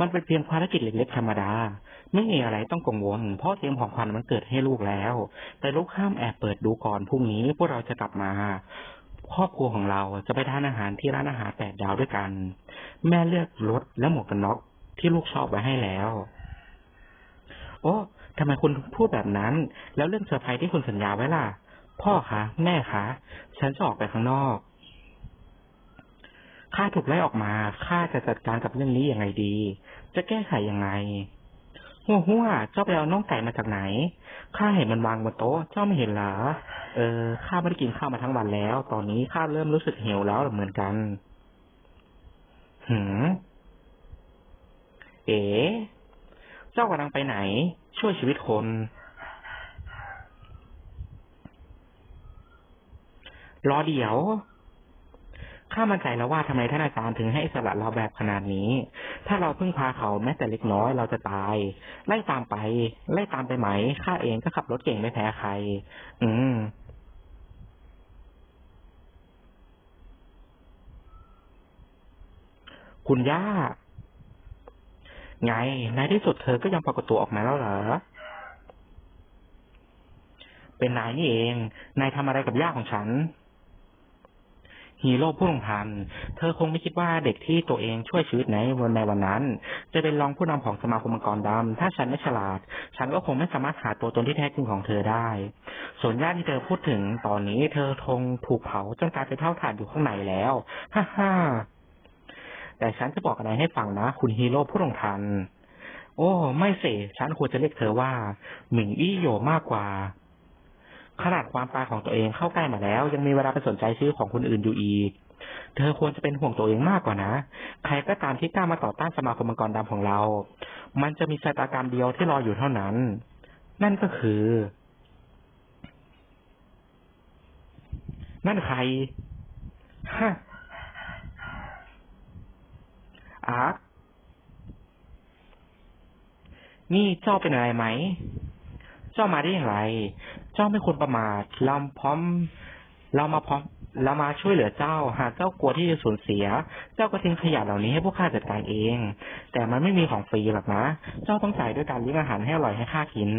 มันเป็นเพียงภารกิจเล็กๆธรรมดา ไม่มีอะไรต้องกังวล เพราะเตรียมของขวัญมันเกิดให้ลูกแล้ว แต่ลูกห้ามแอบเปิดดูก่อนพรุ่งนี้พวกเราจะกลับมาครอบครัวของเราจะไปทานอาหารที่ร้านอาหารแปดดาวด้วยกัน แม่เลือกรถและหมวกกันน็อกที่ลูกชอบไว้ให้แล้ว โอ้ทำไมคุณพูดแบบนั้น แล้วเรื่องเซอร์ไพรส์ที่คุณสัญญาไว้ล่ะ พ่อคะ แม่คะ ฉันจะออกไปข้างนอก ข้าถูกไล่ออกมาข้าจะจัดการกับเรื่องนี้ยังไงดี จะแก้ไขยังไงหัวหัวเจ้าไปเอาน่องไก่มาจากไหน ข้าเห็นมันวางบนโต๊ะ เจ้าไม่เห็นเหรอ เออ ข้าไม่ได้กินข้าวมาทั้งวันแล้ว ตอนนี้ข้าเริ่มรู้สึกหิวแล้วเหมือนกัน หืม เอ๋ เจ้ากำลังไปไหน ช่วยชีวิตคน รอเดี๋ยว ข้ามั่นใจแล้วว่าทำไมท่านอาจารย์ถึงให้อิสละเราแบบขนาดนี้ ถ้าเราพึ่งพาเขาแม้แต่เล็กน้อยเราจะตาย ไล่ตามไป ไล่ตามไปไหม ข้าเองก็ขับรถเก่งไม่แพ้ใคร อืมคุณย่า ไง ในที่สุดเธอก็ยังปรากฏตัวออกมาแล้วเหรอ เป็นนายนี่เอง นายทำอะไรกับย่าของฉัน ฮีโร่ผู้ลงทัน เธอคงไม่คิดว่าเด็กที่ตัวเองช่วยชีวิตในวันในวันนั้น จะเป็นรองผู้นำของสมาคมมังกรดำถ้าฉันไม่ฉลาด ฉันก็คงไม่สามารถหาตัวตนที่แท้จริงของเธอได้ ส่วนญาติที่เธอพูดถึงตอนนี้เธอคงถูกเผาจนกลายเป็นเท่าฐานอยู่ข้างในแล้ว ฮ่าฮ่าแต่ฉันจะบอกอะไรให้ฟังนะ คุณฮีโร่ผู้ลงทัน โอ้ ไม่สิฉันควรจะเรียกเธอว่าหมิงอี้โยมากกว่า ขนาดความตายของตัวเองเข้าใกล้มาแล้ว ยังมีเวลาไปสนใจชื่อของคนอื่นอยู่อีก เธอควรจะเป็นห่วงตัวเองมากกว่านะ ใครก็ตามที่กล้ามาต่อต้านสมาคมมังกรดำของเรา มันจะมีชะตากรรมเดียวที่รออยู่เท่านั้น นั่นก็คือ นั่นใครฮะอาร์คนี่เจ้าเป็นอะไรไหม เจ้ามาได้อย่างไร เจ้าไม่ควรประมาทเราพร้อม เรามาพร้อมเรามาช่วยเหลือเจ้า หากเจ้ากลัวที่จะสูญเสีย เจ้าก็ทิ้งขยะเหล่านี้ให้พวกข้าจัดการเอง แต่มันไม่มีของฟรีหรอกนะ เจ้าต้องจ่ายด้วยการเลี้ยงอาหารให้อร่อยให้ข้ากิน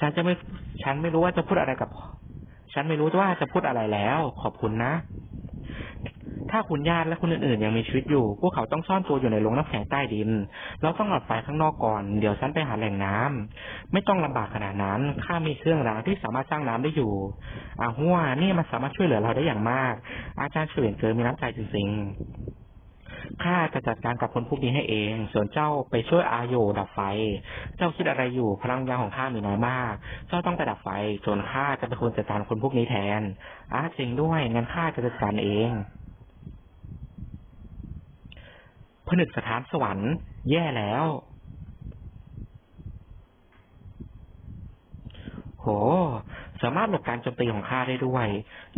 ฉันจะไม่ ฉันไม่รู้ว่าจะพูดอะไรกับ ฉันไม่รู้ว่าจะพูดอะไรแล้ว ขอบคุณนะ ถ้าคุณญาติและคนอื่นๆยังมีชีวิตอยู่ พวกเขาต้องซ่อนตัวอยู่ในโรงน้ำแข็งใต้ดิน เราต้องหลอดไฟข้างนอกก่อน เดี๋ยวฉันไปหาแหล่งน้ำไม่ต้องลำบากขนาดนั้น ข้ามีเครื่องรางที่สามารถสร้างน้ำได้อยู่อาหัวนี่มันสามารถช่วยเหลือเราได้อย่างมาก อาจารย์เฉลียนเกินมีน้ำใจจริงๆข้าจะจัดการกับคนพวกนี้ให้เอง ส่วนเจ้าไปช่วยอาโยดับไฟ เจ้าคิดอะไรอยู่ พลังยาของข้ามีน้อยมาก เจ้าต้องไปดับไฟ ส่วนข้าจะเป็นคนจัดการคนพวกนี้แทนอาจริงด้วย งั้นข้าจะจัดการเอง ผ นึกสถานสวรรค์ แย่แล้ว โห สามารถหลบการโจมตีของข้าได้ด้วย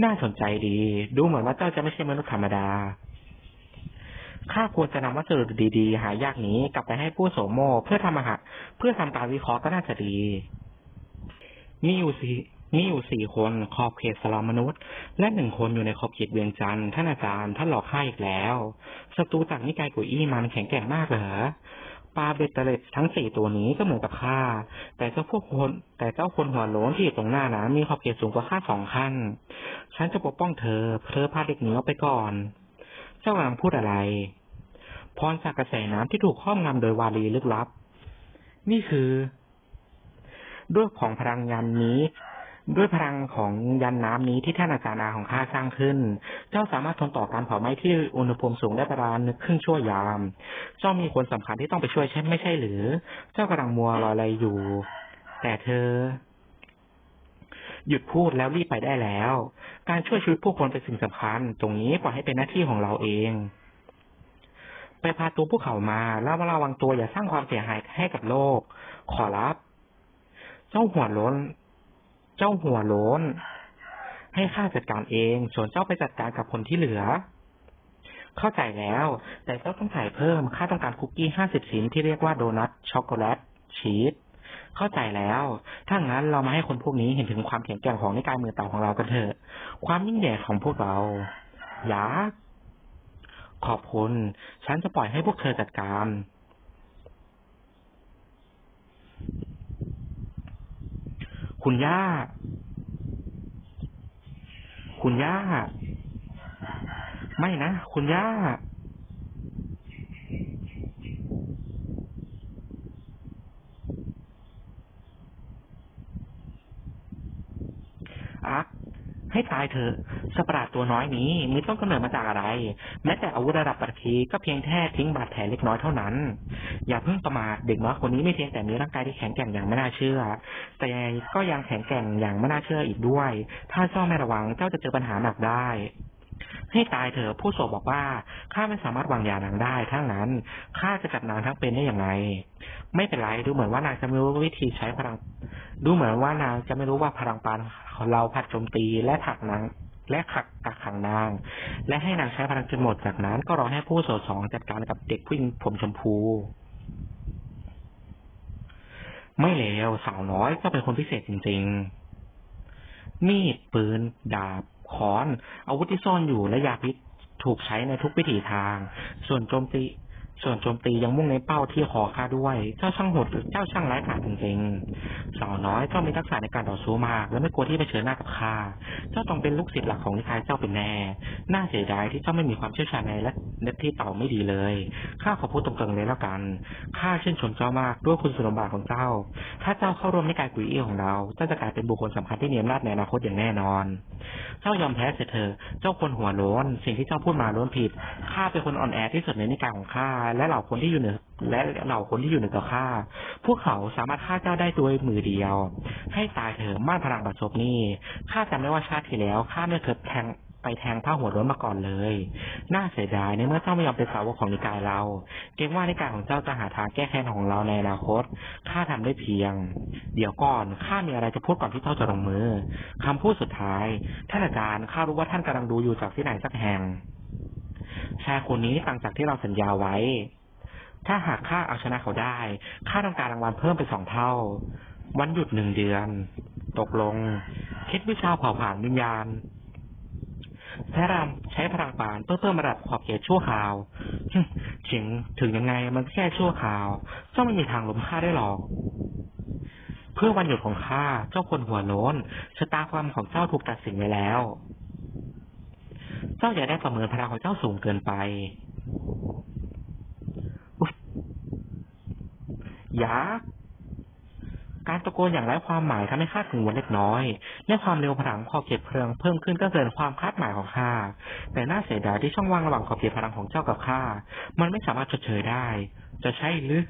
น่าสนใจดี ดูเหมือนว่าเจ้าจะไม่ใช่มนุษย์ธรรมดาข้าควรจะนำวัสดุดีๆ หายากนี้กลับไปให้ผู้โสมโมเพื่อทำอาหารเพื่อทำการวิเคราะห์ก็น่าจะดีมีอยู่สี่ มีอยู่สี่คนขอบเขตสลามนุษย์ และหนึ่งคนอยู่ในขอบเขตเวียงจันทร์ท่านอาจารย์ท่านหลอกข้าอีกแล้วศัตรูจากนิกายกุยอี้มันแข็งแกร่งมากเหรอปลาเบตเตเล็ดทั้งสี่ตัวนี้ก็เหมือนกับข้าแต่เจ้าพวกคน แต่เจ้าคนหัวโล้นที่อยู่ตรงหน้านะมีขอบเขตสูงกว่าข้าสองขั้น ฉันจะปกป้องเธอเธอพาเด็กหนีออกไปก่อน เจ้ากำลังพูดอะไรพรจากกระแสน้ำที่ถูกครอบงำโดยวารีลึกลับ นี่คือ ด้วยของพลังยันนี้ ด้วยพลังของยันน้ำนี้ที่ท่านอาจารย์อาของข้าสร้างขึ้น เจ้าสามารถทนต่อการเผาไหม้ที่อุณหภูมิสูงได้ประมาณครึ่งชั่วยาม เจ้ามีคนสำคัญที่ต้องไปช่วยใช่ไม่ใช่หรือ เจ้ากำลังมัวรออะไรอยู่ แต่เธอ หยุดพูดแล้วรีบไปได้แล้ว การช่วยชีวิตผู้คนเป็นสิ่งสำคัญ ตรงนี้ปล่อยให้เป็นหน้าที่ของเราเองไปพาตัวพวกเขามาแล้วระวังตัวอย่าสร้างความเสียหายให้กับโลก ขอรับ เจ้าหัวล้น เจ้าหัวโล้น ให้ข้าจัดการเอง ส่วนเจ้าไปจัดการกับคนที่เหลือ เข้าใจแล้ว แต่เจ้าต้องจ่ายเพิ่มข้าต้องการคุกกี้ห้าสิบชิ้นที่เรียกว่าโดนัท ช็อกโกแลต ชีส เข้าใจแล้ว ถ้างั้นเรามาให้คนพวกนี้เห็นถึงความแข็งแกร่งของนิกายมือเต่าของเรากันเถอะ ความยิ่งใหญ่ของพวกเรา ยักษ์ขอบคุณ ฉันจะปล่อยให้พวกเธอจัดการ คุณย่า คุณย่า ไม่นะ คุณย่า อัก ให้ตายเถอะสัตว์ปราดตัวน้อยนี้มีต้นกำเนิดมาจากอะไร แม้แต่อาวุธระดับปฐพีก็เพียงแค่ทิ้งบาดแผลเล็กน้อยเท่านั้น อย่าเพิ่งประมาทเด็กน้อยคนนี้ไม่เพียงแต่มีร่างกายที่แข็งแกร่งอย่างไม่น่าเชื่อ แต่ก็ยังแข็งแกร่งอย่างไม่น่าเชื่ออีกด้วย ถ้าเจ้าไม่ระวังเจ้าจะเจอปัญหาหนักได้ให้ตายเถอะผู้โสบบอกว่าข้าไม่สามารถวางยานางได้ทั้งนั้นข้าจะจับนางทั้งเป็นได้อย่างไร ไม่เป็นไรดูเหมือนว่านางจะไม่รู้วิธีใช้พลัง ดูเหมือนว่านางจะไม่รู้ว่าพลังปานของเราผัดโจมตีและถักนางและขักกักขังนาง และให้นางใช้พลังจนหมดจากนั้นก็รอให้ผู้โสดสองจัดการกับเด็กผู้หญิงผมชมพู ไม่เลวสาวน้อยก็เป็นคนพิเศษจริง ๆ มีดปืน ดาบค้อน อาวุธที่ซ่อนอยู่และยาพิษถูกใช้ในทุกวิถีทาง ส่วนโจมตี ส่วนโจมตียังมุ่งในเป้าที่คอข้าด้วย เจ้าช่างโหดเจ้าช่างร้ายกาจจริงๆสาวน้อยเจ้ามีทักษะในการต่อสู้มาก และไม่กลัวที่เผชิญหน้ากับข้า เจ้าต้องเป็นลูกศิษย์หลักของนิทายเจ้าเป็นแน่ น่าเสียดายที่เจ้าไม่มีความเชี่ยวชาญในและเน็ตที่เต่าไม่ดีเลย ข้าขอพูดตรงๆเลยแล้วกัน ข้าชื่นชมเจ้ามากด้วยคุณสมบัติของเจ้า ถ้าเจ้าเข้าร่วมในการกุยเอี้ของเรา เจ้าจะกลายเป็นบุคคลสำคัญที่มีอำนาจในอนาคตอย่างแน่นอน เจ้ายอมแพ้เสียเถอะ เจ้าคนหัวโล้น สิ่งที่เจ้าพูดมาล้วนผิด ข้าเป็นคนอ่อนแอที่สุดในนิกายของข้าและเหล่าคนที่อยู่เหนือและเหล่าคนที่อยู่เหนือกว่าข้าพวกเขาสามารถฆ่าเจ้าได้ด้วยมือเดียว ให้ตายเถอะม่านพลังบัดซบนี่ข้าจำได้ว่าชาติที่แล้วข้าไม่เคยแทงไปแทงผ้าหัวโล้นมาก่อนเลย น่าเสียดายในเมื่อเจ้าไม่ยอมเป็นสาวกของนิกายเรา เกรงว่านิกายของเจ้าจะหาทางแก้แค้นของเราในอนาคต ข้าทำได้เพียง เดี๋ยวก่อน ข้ามีอะไรจะพูดก่อนที่เจ้าจะลงมือคำพูดสุดท้าย ท่านอาจารย์ ข้ารู้ว่าท่านกำลังดูอยู่จากที่ไหนสักแห่ง ชายคนนี้ต่างจากที่เราสัญญาไว้ ถ้าหากข้าเอาชนะเขาได้ข้าต้องการรางวัลเพิ่มเป็นสองเท่า วันหยุดหนึ่งเดือน ตกลง คิดวิชาเผาผลาญวิญญาณใช้รามใช้พลังปานเพื่อเพิ่มระดับขอบเขตชั่วคราวถึงถึงยังไงมันแค่ชั่วคราว เจ้าไม่มีทางล้มข้าได้หรอก เพื่อวันหยุดของข้าเจ้าคนหัวโน้นชะตาความของเจ้าถูกตัดสินไว้แล้ว จ้าอย่าได้ประเมินพลังของเจ้าสูงเกินไปอยยักษ์การตะโกนอย่างไร้ความหมายทำให้ข้าถึงวันเล็กน้อยและความเร็วพลังขอบเขตเพลิงเพิ่มขึ้นก็เกินความคาดหมายของข้า แต่น่าเสียดายที่ช่องว่างระหว่างขอบเขตพลังของเจ้ากับข้า มันไม่สามารถชดเชยได้ จะใช่หรือ